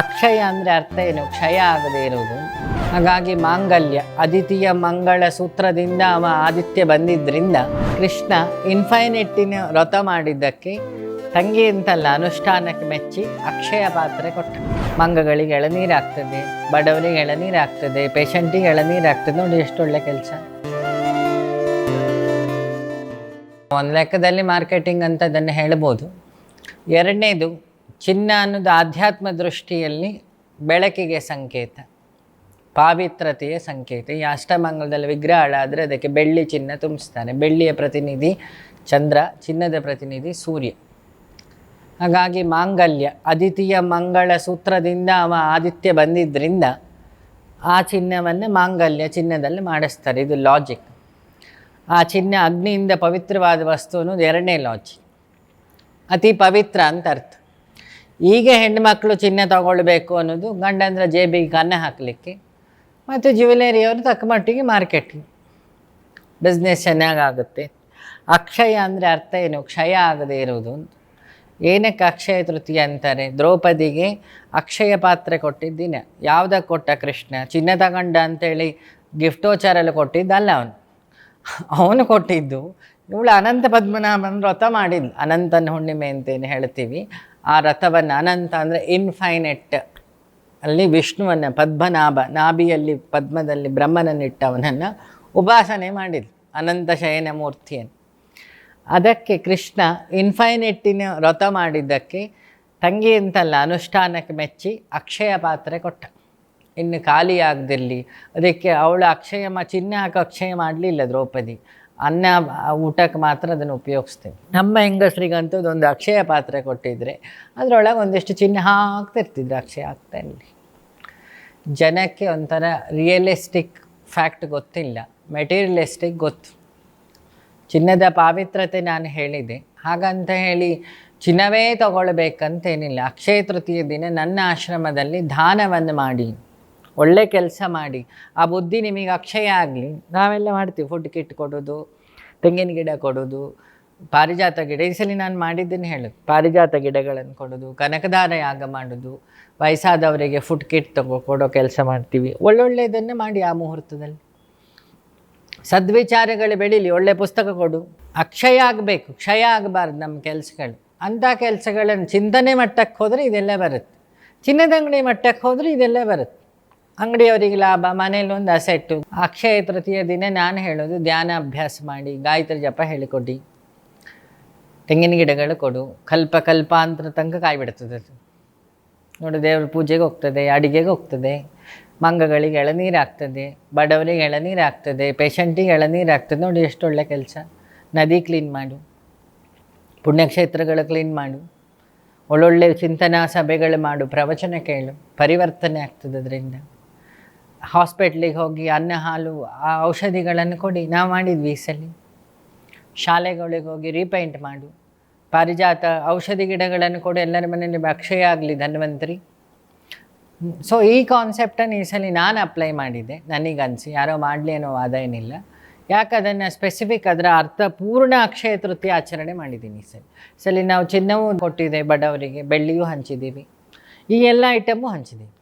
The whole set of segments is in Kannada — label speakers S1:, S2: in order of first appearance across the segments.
S1: ಅಕ್ಷಯ ಅಂದರೆ ಅರ್ಥ ಏನು? ಕ್ಷಯ ಆಗದೇ ಇರುವುದು. ಹಾಗಾಗಿ ಮಾಂಗಲ್ಯ, ಅದಿತಿಯ ಮಂಗಳ ಸೂತ್ರದಿಂದ ಅವ ಆದಿತ್ಯ ಬಂದಿದ್ದರಿಂದ ಕೃಷ್ಣ ಇನ್ಫೈನೆಟ್ಟಿನ ವ್ರತ ಮಾಡಿದ್ದಕ್ಕೆ ತಂಗಿ ಅಂತಲ್ಲ, ಅನುಷ್ಠಾನಕ್ಕೆ ಮೆಚ್ಚಿ ಅಕ್ಷಯ ಪಾತ್ರೆ ಕೊಟ್ಟ. ಮಂಗಗಳಿಗೆ ಎಳನೀರಾಗ್ತದೆ ಬಡವರಿಗೆ ಎಳನೀರಾಗ್ತದೆ ಪೇಷಂಟಿಗೆ ಎಳನೀರಾಗ್ತದೆ ನೋಡಿ ಎಷ್ಟು ಒಳ್ಳೆ ಕೆಲಸ. ಒಂದು ಲೆಕ್ಕದಲ್ಲಿ ಮಾರ್ಕೆಟಿಂಗ್ ಅಂತ ಅದನ್ನು ಹೇಳ್ಬೋದು. ಎರಡನೇದು ಚಿನ್ನ ಅನ್ನೋದು ಆಧ್ಯಾತ್ಮ ದೃಷ್ಟಿಯಲ್ಲಿ ಬೆಳಕಿಗೆ ಸಂಕೇತ, ಪಾವಿತ್ರತೆಯ ಸಂಕೇತ. ಈ ಅಷ್ಟಮಂಗಲದಲ್ಲಿ ವಿಗ್ರಹ ಹಾಳಾದರೆ ಅದಕ್ಕೆ ಬೆಳ್ಳಿ ಚಿನ್ನ ತುಂಬಿಸ್ತಾನೆ. ಬೆಳ್ಳಿಯ ಪ್ರತಿನಿಧಿ ಚಂದ್ರ, ಚಿನ್ನದ ಪ್ರತಿನಿಧಿ ಸೂರ್ಯ. ಹಾಗಾಗಿ ಮಾಂಗಲ್ಯ, ಅದಿತಿಯ ಮಂಗಳ ಸೂತ್ರದಿಂದ ಅವ ಆದಿತ್ಯ ಬಂದಿದ್ದರಿಂದ ಆ ಚಿನ್ನವನ್ನು ಮಾಂಗಲ್ಯ ಚಿನ್ನದಲ್ಲಿ ಮಾಡಿಸ್ತಾರೆ. ಇದು ಲಾಜಿಕ್ ಆ ಚಿನ್ನ ಅಗ್ನಿಯಿಂದ ಪವಿತ್ರವಾದ ವಸ್ತು ಅನ್ನೋದು ಎರಡನೇ ಲಾಜಿಕ್ ಅತಿ ಪವಿತ್ರ ಅಂತ ಅರ್ಥ. ಈಗ ಹೆಣ್ಮಕ್ಳು ಚಿನ್ನ ತಗೊಳ್ಬೇಕು ಅನ್ನೋದು ಗಂಡಂದ್ರ ಜೇಬಿಗೆ ಕನ್ನ ಹಾಕಲಿಕ್ಕೆ. ಮತ್ತು ಜ್ಯುವೆಲರಿಯವರು ತಕ್ಕ ಮಟ್ಟಿಗೆ ಮಾರ್ಕೆಟಿಂಗ್. ಬಿಸ್ನೆಸ್ ಚೆನ್ನಾಗಾಗುತ್ತೆ ಅಕ್ಷಯ ಅಂದರೆ ಅರ್ಥ ಏನು? ಕ್ಷಯ ಆಗದೇ ಇರುವುದು ಏನಕ್ಕೆ ಅಕ್ಷಯ ತೃತೀಯ ಅಂತಾರೆ? ದ್ರೌಪದಿಗೆ ಅಕ್ಷಯ ಪಾತ್ರೆ ಕೊಟ್ಟಿದ್ದಿನ. ಯಾವುದಕ್ಕೆ ಕೊಟ್ಟ ಕೃಷ್ಣ? ಚಿನ್ನ ತಗೊಂಡ ಅಂತೇಳಿ ಗಿಫ್ಟೋಚಾರಲ್ಲಿ ಕೊಟ್ಟಿದ್ದಲ್ಲ ಅವನು. ಅವನು ಕೊಟ್ಟಿದ್ದು. ಇವಳು ಅನಂತ ಪದ್ಮನಾಭನ ವ್ರತ ಮಾಡಿದ್ಲು. ಅನಂತನ ಹುಣ್ಣಿಮೆ ಅಂತೇನು ಹೇಳ್ತೀವಿ. ಆ ರಥವನ್ನು ಅನಂತ ಅಂದರೆ ಇನ್ಫೈನೆಟ್ ಅಲ್ಲಿ ವಿಷ್ಣುವನ್ನು ಪದ್ಮನಾಭ, ನಾಭಿಯಲ್ಲಿ ಪದ್ಮದಲ್ಲಿ ಬ್ರಹ್ಮನನ್ನಿಟ್ಟವನನ್ನು ಉಪಾಸನೆ ಮಾಡಿದ್ಲು, ಅನಂತ ಶಯನ ಮೂರ್ತಿಯನ್ನು. ಅದಕ್ಕೆ ಕೃಷ್ಣ ಇನ್ಫೈನೆಟ್ಟಿನ ವ್ರತ ಮಾಡಿದ್ದಕ್ಕೆ ತಂಗಿ ಅಂತಲ್ಲ ಅನುಷ್ಠಾನಕ್ಕೆ ಮೆಚ್ಚಿ ಅಕ್ಷಯ ಪಾತ್ರೆ ಕೊಟ್ಟ. ಇನ್ನು ಖಾಲಿ ಆಗದಿರಲಿ ಅದಕ್ಕೆ ಅವಳು ಅಕ್ಷಯ ಚಿನ್ನ ಹಾಕಿ ಅಕ್ಷಯ ಮಾಡಲಿಲ್ಲ ದ್ರೌಪದಿ. ಅನ್ನ, ಊಟಕ್ಕೆ ಮಾತ್ರ ಅದನ್ನು ಉಪಯೋಗಿಸ್ತೇವೆ. ನಮ್ಮ ಹೆಂಗಸರಿಗಂತೂ ಒಂದು ಅಕ್ಷಯ ಪಾತ್ರೆ ಕೊಟ್ಟಿದ್ರೆ ಅದರೊಳಗೆ ಒಂದಿಷ್ಟು ಚಿನ್ನ ಹಾಕ್ತಿರ್ತಿದ್ರು ಅಕ್ಷಯ ಆಗ್ತಾ ಇರಲಿ. ಜನಕ್ಕೆ ಒಂಥರ ರಿಯಲಿಸ್ಟಿಕ್ ಫ್ಯಾಕ್ಟ್ ಗೊತ್ತಿಲ್ಲ ಮೆಟೀರಿಯಲಿಸ್ಟಿಕ್ ಗೊತ್ತು. ಚಿನ್ನದ ಪಾವಿತ್ರತೆ ನಾನು ಹೇಳಿದೆ. ಹಾಗಂತ ಹೇಳಿ ಚಿನ್ನವೇ ತಗೊಳ್ಬೇಕಂತೇನಿಲ್ಲ. ಅಕ್ಷಯ ತೃತೀಯ ದಿನ ನನ್ನ ಆಶ್ರಮದಲ್ಲಿ ದಾನವನ್ನು ಮಾಡಿ. ಒಳ್ಳೆ ಕೆಲಸ ಮಾಡಿ, ಆ ಬುದ್ಧಿ ನಿಮಗೆ ಅಕ್ಷಯ ಆಗಲಿ, ನಾವೆಲ್ಲ ಮಾಡ್ತೀವಿ. ಫುಡ್ ಕಿಟ್ ಕೊಡೋದು, ತೆಂಗಿನ ಗಿಡ ಕೊಡೋದು, ಪಾರಿಜಾತ ಗಿಡ, ಈ ಸಲ ನಾನು ಮಾಡಿದ್ದೇನೆ ಹೇಳು. ಪಾರಿಜಾತ ಗಿಡಗಳನ್ನು ಕೊಡೋದು ಕನಕದಾರ ಯಾಗ ಮಾಡೋದು, ವಯಸ್ಸಾದವರಿಗೆ ಫುಡ್ ಕಿಟ್ ತಗೋ, ಕೊಡೋ ಕೆಲಸ ಮಾಡ್ತೀವಿ. ಒಳ್ಳೊಳ್ಳೆಯದನ್ನು ಮಾಡಿ ಆ ಮುಹೂರ್ತದಲ್ಲಿ. ಸದ್ವಿಚಾರಗಳು ಬೆಳೀಲಿ, ಒಳ್ಳೆ ಪುಸ್ತಕ ಕೊಡು. ಅಕ್ಷಯ ಆಗಬೇಕು, ಕ್ಷಯ ಆಗಬಾರ್ದು ನಮ್ಮ ಕೆಲಸಗಳು. ಅಂಥ ಕೆಲಸಗಳನ್ನು ಚಿಂತನೆ ಮಟ್ಟಕ್ಕೆ ಹೋದರೆ ಇದೆಲ್ಲ ಬರುತ್ತೆ. ಚಿನ್ನದಂಗಡಿ ಮಟ್ಟಕ್ಕೆ ಹೋದರೆ ಇದೆಲ್ಲ ಬರುತ್ತೆ. ಅಂಗಡಿಯವರಿಗೆ ಲಾಭ ಮನೇಲಿ ಒಂದು ಅಸೆಟ್ಟು. ಅಕ್ಷಯ ತೃತೀಯ ದಿನ ನಾನು ಹೇಳೋದು ಧ್ಯಾನ ಅಭ್ಯಾಸ ಮಾಡಿ, ಗಾಯತ್ರಿ ಜಪ ಹೇಳಿಕೊಡಿ. ತೆಂಗಿನ ಗಿಡಗಳು ಕೊಡು. ಕಲ್ಪ ಕಲ್ಪಾಂತರ ತನಕ ಕಾಯಿ ಬಿಡ್ತದೆ ಅದು. ನೋಡು, ದೇವ್ರ ಪೂಜೆಗೆ ಹೋಗ್ತದೆ, ಅಡುಗೆಗೆ ಹೋಗ್ತದೆ. ಮಂಗಗಳಿಗೆ ಎಳನೀರು ಆಗ್ತದೆ ಬಡವರಿಗೆ ಎಳನೀರು ಆಗ್ತದೆ ಪೇಷಂಟಿಗೆ ಎಳನೀರು ಆಗ್ತದೆ ನೋಡಿ, ಎಷ್ಟು ಒಳ್ಳೆ ಕೆಲಸ. ನದಿ ಕ್ಲೀನ್ ಮಾಡು. ಪುಣ್ಯಕ್ಷೇತ್ರಗಳು ಕ್ಲೀನ್ ಮಾಡು. ಒಳ್ಳೊಳ್ಳೆ ಚಿಂತನಾ ಸಭೆಗಳು ಮಾಡು. ಪ್ರವಚನ ಕೇಳು. ಪರಿವರ್ತನೆ ಆಗ್ತದೆ ಅದರಿಂದ. ಹಾಸ್ಪಿಟ್ಲಿಗೆ ಹೋಗಿ ಅನ್ನ, ಹಾಲು, ಆ ಔಷಧಿಗಳನ್ನು ಕೊಡಿ. ನಾವು ಮಾಡಿದ್ವಿ ಈ ಸಲ. ಶಾಲೆಗಳಿಗೆ ಹೋಗಿ ರೀಪೇಂಟ್ ಮಾಡು. ಪಾರಿಜಾತ ಔಷಧಿ ಗಿಡಗಳನ್ನು ಕೊಡು. ಎಲ್ಲರ ಮನೆಯಲ್ಲಿ ಅಕ್ಷಯ ಆಗಲಿ, ಧನ್ವಂತರಿ. ಸೊ ಈ ಕಾನ್ಸೆಪ್ಟನ್ನು ಈ ಸಲ ನಾನು ಅಪ್ಲೈ ಮಾಡಿದ್ದೆ. ನನಗನ್ಸಿ, ಯಾರೋ ಮಾಡಲಿ ಅನ್ನೋ ವಾದ ಏನಿಲ್ಲ. ಯಾಕೆ ಅದನ್ನು ಸ್ಪೆಸಿಫಿಕ್ ಅದರ ಅರ್ಥ ಪೂರ್ಣ ಅಕ್ಷಯ ತೃತೀಯ ಆಚರಣೆ ಮಾಡಿದ್ದೀನಿ ಈ ಸಲ. ಸಲ ನಾವು ಚಿನ್ನವೂ ಕೊಟ್ಟಿದೆ ಬಡವರಿಗೆ, ಬೆಳ್ಳಿಯೂ ಹಂಚಿದ್ದೀವಿ. ಈ ಎಲ್ಲ ಐಟಮ್ಮು ಹಂಚಿದ್ದೀವಿ.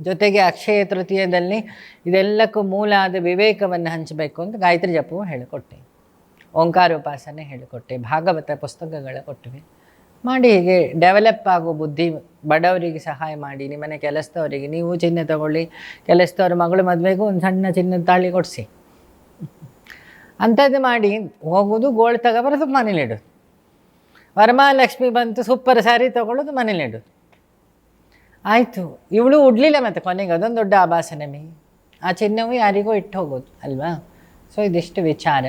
S1: ಜೊತೆಗೆ ಅಕ್ಷಯ ತೃತೀಯದಲ್ಲಿ ಇದೆಲ್ಲಕ್ಕೂ ಮೂಲ ಆದ ವಿವೇಕವನ್ನು ಹಂಚಬೇಕು ಅಂತ ಗಾಯತ್ರಿ ಜಪವು ಹೇಳಿಕೊಟ್ಟೆ. ಓಂಕಾರ ಉಪಾಸನೆ ಹೇಳಿಕೊಟ್ಟೆ. ಭಾಗವತ ಪುಸ್ತಕಗಳ ಕೊಟ್ಟಿವೆ. ಮಾಡಿ ಹೀಗೆ ಡೆವಲಪ್ ಆಗೋ ಬುದ್ಧಿ ಬಡವರಿಗೆ ಸಹಾಯ ಮಾಡಿ, ನಿಮ್ಮನೆ ಕೆಲಸದವರಿಗೆ, ನೀವು ಚಿನ್ನ ತಗೊಳ್ಳಿ, ಕೆಲಸದವ್ರ ಮಗಳು ಮದುವೆಗೂ ಒಂದು ಸಣ್ಣ ಚಿನ್ನದ ತಾಳಿ ಕೊಡಿಸಿ. ಅಂಥದ್ದು ಮಾಡಿ ಹೋಗೋದು ಗೋಲ್ಡ್ ತಗೊಬರೋದು ಮನೇಲಿ ಇಡೋದು ವರಮಹಾಲಕ್ಷ್ಮಿ ಬಂತು, ಸೂಪರ್ ಸ್ಯಾರಿ ತೊಗೊಳ್ಳೋದು ಮನೇಲಿ ಇಡೋದು ಆಯಿತು. ಇವಳು ಉಡ್ಲಿಲ್ಲ ಮತ್ತೆ ಕೊನೆಗೆ. ಅದೊಂದು ದೊಡ್ಡ ಆಭಾಸನಮಿ ಆ ಚಿನ್ನವು ಯಾರಿಗೂ ಇಟ್ಟು ಹೋಗೋದು, ಅಲ್ವಾ? ಸೊ ಇದಿಷ್ಟು ವಿಚಾರ.